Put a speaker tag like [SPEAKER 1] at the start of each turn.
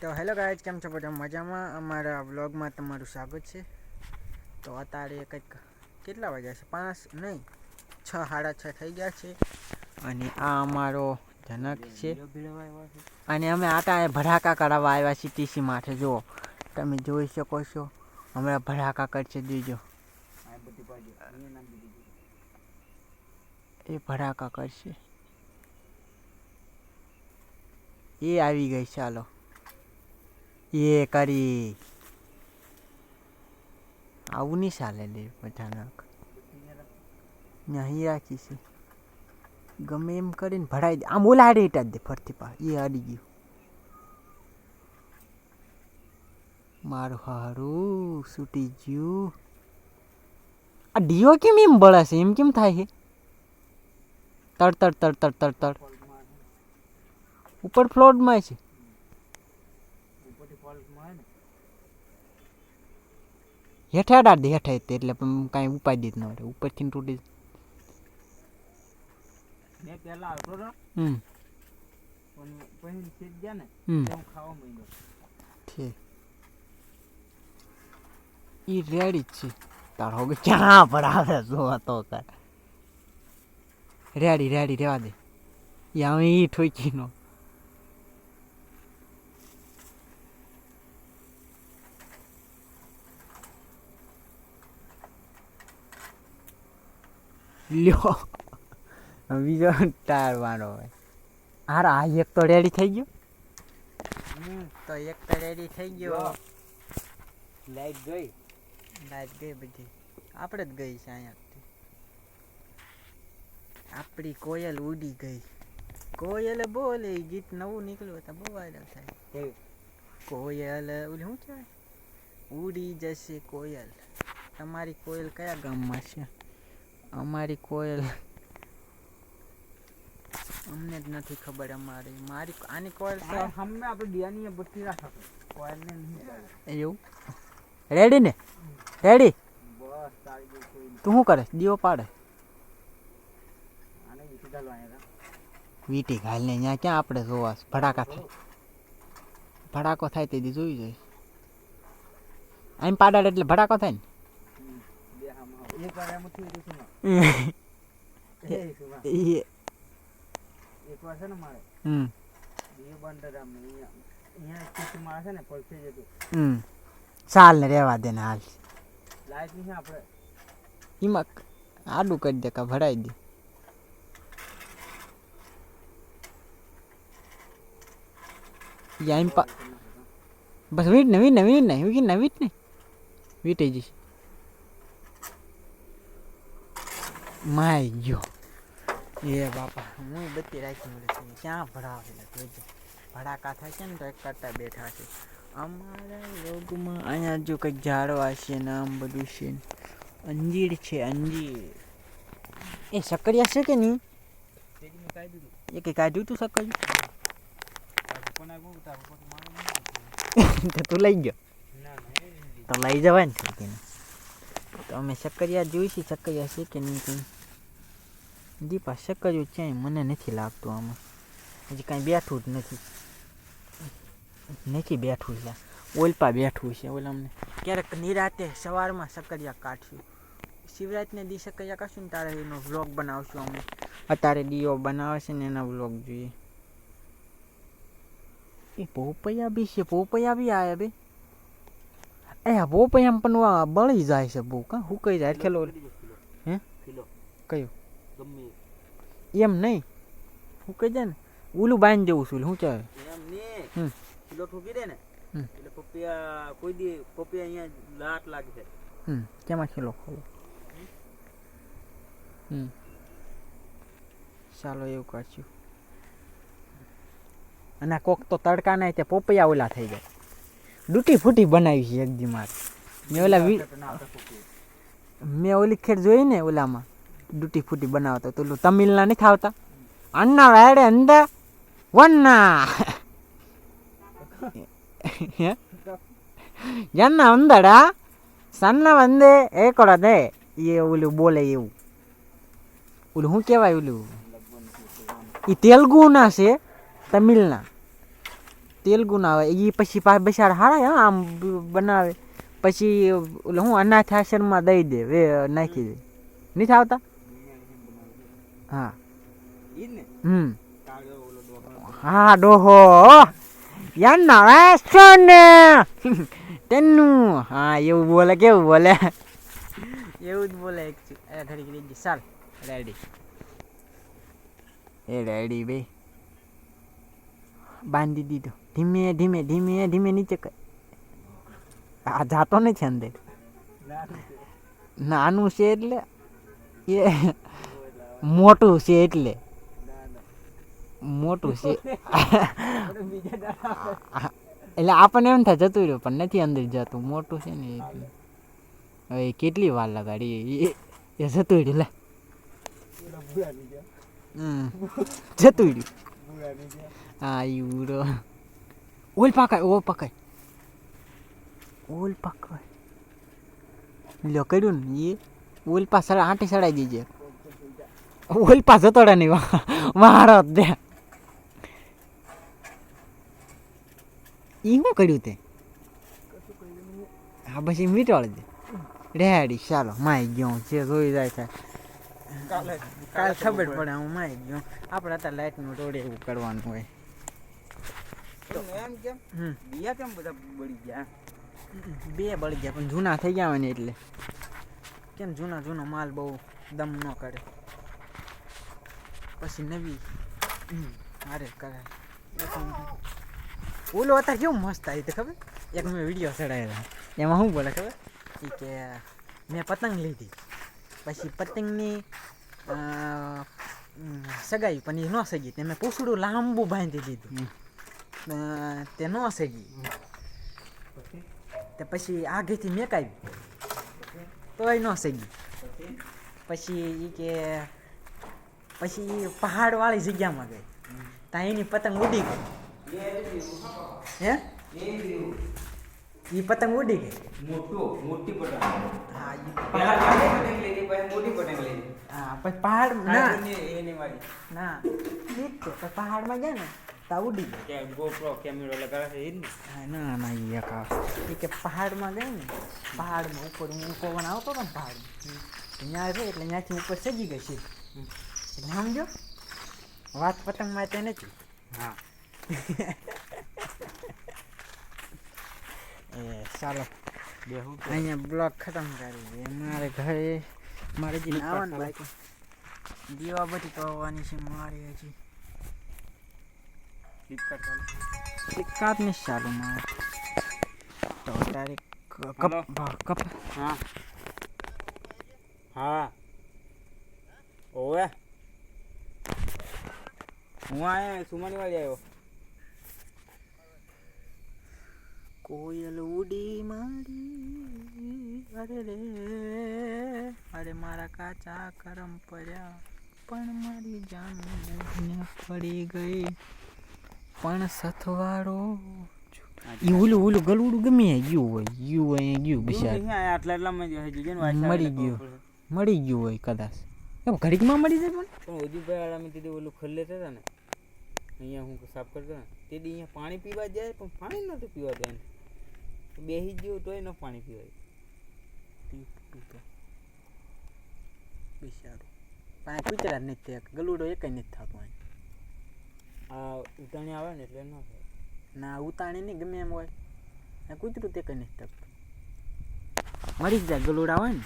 [SPEAKER 1] તો hello guys, કેમ છો બધા? મજામાં? અમારા વ્લોગમાં તમારું સ્વાગત છે. તો અત્યારે કંઈક કેટલા વાગ્યા છે? પાંચ નહીં, છ, સાડા છ થઈ ગયા છે. અને આ અમારો જનક છે. અને અમે આટા ભડાકા કરાવવા આવ્યા છીએ ટીસી માટે જુઓ, તમે જોઈ શકો છો. હમણાં ભડાકા કરશે જોઈજો એ ભડાકા કરશે. એ આવી ગઈ, ચાલો. એ કરી આવું નહીં ચાલે લે અચાનક અહીં રાખી છે ગમે એમ કરીને ભરાઈ દે આમ ઓલા હાડે જ દે ફરતી પા એ હારી ગયું મારું હારું છૂટી ગયું આ ડીઓ કેમ એમ બળાશે એમ કેમ થાય છે તડ તડ તડ તડ તડ તડ ઉપર ફ્લોરમાં છે હેઠે અડાડ દે હેઠે એટલે પણ કાંઈ ઉપાય જ ન રહે. ઉપરથી તૂટી
[SPEAKER 2] મેં પહેલા આવતો હતો
[SPEAKER 1] હમ.
[SPEAKER 2] પણ પછી ગયા ને હું ખાવા માંડ્યો.
[SPEAKER 1] છે ઈ રેડી જ છે. તારો કે ક્યાં ભરાવે જોવા તો કર રેડી રેડી રેવા દે. એ હવે ઈ ઠોકી નો લ્યો. બીજો ટાયર વાળો હોય. હાર આ એક તો રેડી થઈ ગયો? તો એક તો રેડી થઈ ગયો.
[SPEAKER 2] લાઈટ ગઈ?
[SPEAKER 1] લાઈટ ગઈ બધી. આપણે જ ગઈ છે અહીંયાથી. આપણી કોયલ ઉડી ગઈ. કોયલ બોલે ગીત નવું નીકળ્યું હતા બહુ વાયરલ થાય. કોયલ ઓલી શું કહેવાય? ઉડી જશે કોયલ. તમારી કોયલ કયા ગામમાં છે? અમારી કોયલ. અમને જ નથી ખબર અમારી. મારી આની કોયલ તો
[SPEAKER 2] હમે આપણે ડિયાની બત્તી રાખો. કોયલ ને નહીં
[SPEAKER 1] એવું? રેડી ને? રેડી
[SPEAKER 2] બસ.
[SPEAKER 1] તું શું કરે? દીવો પાડે.
[SPEAKER 2] આને વીટી ઘાલવા આવ્યા
[SPEAKER 1] વીટી ઘાલને અહીંયા ક્યાં આપણે જોવા? ભડાકા થાય. ભડાકો થાય તે દી જોઈ જાય આમ પાડાડ એટલે ભડાકો થાય
[SPEAKER 2] હમ. બે હામ હામ. એક વાર એમ હતું સુમાં.
[SPEAKER 1] ને
[SPEAKER 2] એ સુમાં.
[SPEAKER 1] એ
[SPEAKER 2] એક વાર છે ને મારે
[SPEAKER 1] હમ
[SPEAKER 2] એ બંદર આમ અહીંયા અહીંયા છે ને પલસે જતું
[SPEAKER 1] હમ ચાલ ને રહેવા દે ને હાલ
[SPEAKER 2] લાઈટ નહીં છે આપણે
[SPEAKER 1] એમાં આડું કરી દે કા ભરાઈ દે આમ પા બસ વીટ ને વીટ ને વીટ ને વીટ ને વીટ ને વીટી જઈશ માય ગયો એ બાપા, હું બત્તી રાખી મળે છે ક્યાં ભરાવેલા જોજો ભડાકા થાય છે ને તો એક કરતા બેઠા છે. અમારા રોગમાં અહીંયા જો કંઈક ઝાડવા છે ને આમ બધું છે અંજીર છે, અંજીર. એ સકરિયા છે કે નહીં? એ કંઈ કાઢ્યું તું સકરિયું તો તું લઈ ગયો. તો લઈ જવાય ને તો અમે સકરિયા જોઈશી સકરિયા છે કે નહીં કંઈ? દીપા સકરિયું ક્યાંય મને નથી લાગતું આમાં. હજી કાંઈ બેઠું જ નથી. નથી બેઠું છે. ઓલપા બેઠું છે ઓલા અમને. ક્યારેક નિરાતે સવારમાં સકરિયા કાઢશું. શિવરાજને દી સકરિયા કાઢશું ને તારે એનો વ્લોગ બનાવશું અમે. અત્યારે દીઓ બનાવે છે ને એના વ્લોગ જોઈએ. એ પોપૈયા બી છે પોપૈયા બી આવ્યા બે. એ પોપૈયા પણ બળી જાય છે બહુ હું? હુકાઈ જાય ખેલો હે? કયું?
[SPEAKER 2] ગમે
[SPEAKER 1] એમ નહીં હુકાઈ જાય ને ઓલું બાંધી દેવું છું શું ચાલે
[SPEAKER 2] એમ
[SPEAKER 1] નહીં.
[SPEAKER 2] કિલો ઠોકી દે ને. એટલે પપિયા કોઈ દી પપિયા અહીંયા લાટ લાગે છે
[SPEAKER 1] હમ કેમાં ખેલો ખોલો હમ ચાલો એવું કરશું અને કોક તો તડકા ના તે પોપૈયા ઓલા થઈ જાય ડૂટી ફૂટી બનાવી છે એકદી મારે મેં ઓલા મેં ઓલી ખેડ જોઈ ને ઓલામાં ડૂટી ફૂટી બનાવતો. પેલું તમિલના નહીં આવતા? અન્ના વાડે અંદા વન્ના. என்ன வந்தடா சன்ன வந்து દે. એ ઓલું બોલે એવું. ઓલું શું કહેવાય ઓલું? એ તેલુગુના છે, તમિલના. તેલુગુના આવે. એ પછી બસાર હારા આમ બનાવે. પછી ઓલું હું અનાથ આશ્રમમાં દઈ દે, વે, નાખી દે. નહીં આવતા? હા.
[SPEAKER 2] ઈ ને
[SPEAKER 1] હમ
[SPEAKER 2] હા ડોહો
[SPEAKER 1] યાર ડોહો યારના વેસ્ટર્ન તેનું. હા એવું બોલે કેવું બોલે? એવું જ બોલે એક એ ઘડી ઘડી ચાલ રેડી એ રેડી બે. બાંધી દીધો. ધીમે ધીમે ધીમે ધીમે નીચે કર. આ જાતો નથી અંદર.
[SPEAKER 2] નાનું છે
[SPEAKER 1] એટલે એ મોટું છે એટલે. મોટું છે. એટલે આપણને એમ થાય જતું રહ્યું, પણ નથી અંદર જતું. મોટું છે ને એટલે. હવે કેટલી વાર લગાડી એ એ જતું રહ્યું, લે. જતું રહ્યું. હા, ઈ ઉડો. ઓલ પાકાય ઓ પકાય ઓલ પકાય લ્યો, કર્યું ને એ ઓલ પા સડા આંટી સડાઈ દીજે. પા જતોડા નહીં. મારો જ દે. ઈ શું કર્યું તે? હા પછી મીટવાળી દે. રેડી ચાલો માઈ ગયો. જે જોઈ જાય છે.
[SPEAKER 2] કાલ
[SPEAKER 1] ખબર પડે હું માઈ ગયો. આપણે અત્યારે લાઇટનું રોડ એવું કરવાનું હોય.
[SPEAKER 2] તો એમ કેમ? બીયા કેમ બધા બળી ગયા?
[SPEAKER 1] બે બળી ગયા પણ જૂના થઈ ગયા હોય ને એટલે. કેમ જૂના જૂનો માલ બહુ દમ ન કરે? પછી નવી. અરે કરાય ઓલો અત્યારે કેવું મસ્ત આવી ખબર? એક મેં વીડિયો ચડાયેલા. એમાં શું બોલે ખબર? એ કે મેં પતંગ લીધી. પછી પતંગની સગાઈ પણ એ ન સગી. તે મેં પૂછડું લાંબુ બાંધી દીધું. તે ન સગી.
[SPEAKER 2] પછી
[SPEAKER 1] તે પછી આગેથી મેકાવી તોય ન સગી. પછી એ કે પછી ઈ પહાડવાળી જગ્યામાં ગઈ. ત્યાં એની પતંગ ઉડી ગઈ. હે? એ પતંગ ઉડી ગઈ.
[SPEAKER 2] મોટો મોટી પતંગ.
[SPEAKER 1] હા ઈ
[SPEAKER 2] પહેલા
[SPEAKER 1] પહાડ
[SPEAKER 2] નાની પતંગ લીધી પછી મોટી પતંગ લીધી.
[SPEAKER 1] હા પછી પહાડ ના.
[SPEAKER 2] એની એની વાળી
[SPEAKER 1] ના ઈ જ છે પછી પહાડમાં ગયા ને ત્યાં ઉડી ગઈ.
[SPEAKER 2] કે GoPro કેમેરો લગાવે છે એ જ ને.
[SPEAKER 1] હા, ના ના એ એક એ કે પહાડમાં ગઈ ને પહાડમાં ઉપર હું પવન આવતો હતો ને પહાડમાં ત્યાં છે એટલે ત્યાંથી ઉપર સજી ગઈ છે એટલે સમજો? વાત પતંગ માટે નથી.
[SPEAKER 2] હા.
[SPEAKER 1] એ ચાલો. અહીંયા બ્લોક ખતમ કરી મારે ઘરે મારે હજી આવવાનું બાકી. દીવા બધી તો આવવાની છે મારી હજી.
[SPEAKER 2] ફ્લિપકાર્ટ
[SPEAKER 1] ને ચાલુ મારે. તો તારે કપ કપ.
[SPEAKER 2] હા. હા. ઓવે. હું આયા સુમાની વાળી આવ્યો
[SPEAKER 1] કોયલ ઉડી મારી અરે રે અરે મારા કાચા કરમ પડ્યા પણ મારી જાન પડી ગઈ. પણ સથવારો ઈ ઓલું ઓલું ગલુડું ગમે ગયું હોય ગયું હોય ગયું બિચાર.
[SPEAKER 2] આટલા એટલા
[SPEAKER 1] મળી ગયું. મળી ગયું. હોય કદાચ. ઘડીકમાં મળી જાય પણ.
[SPEAKER 2] દી ઓલું ખલ્લે હતા ને. અહીંયા હું સાફ કરતો ને તે દી અહીંયા પાણી પીવા જાય પણ પાણી નહોતું પીવા જાય બેસી ગયું તોય ન પાણી પીવાય.
[SPEAKER 1] બિચારું. પાણી કૂતરા જ નથી થયા ગલુડો એક નથી થતો
[SPEAKER 2] આ ઉતાણી આવે ને એટલે ન થાય.
[SPEAKER 1] ના ઉતાણી નહીં ગમે એમ હોય. કૂતરું તે કઈ નથી થતું. મરી જ જાય ગલુડા હોય ને.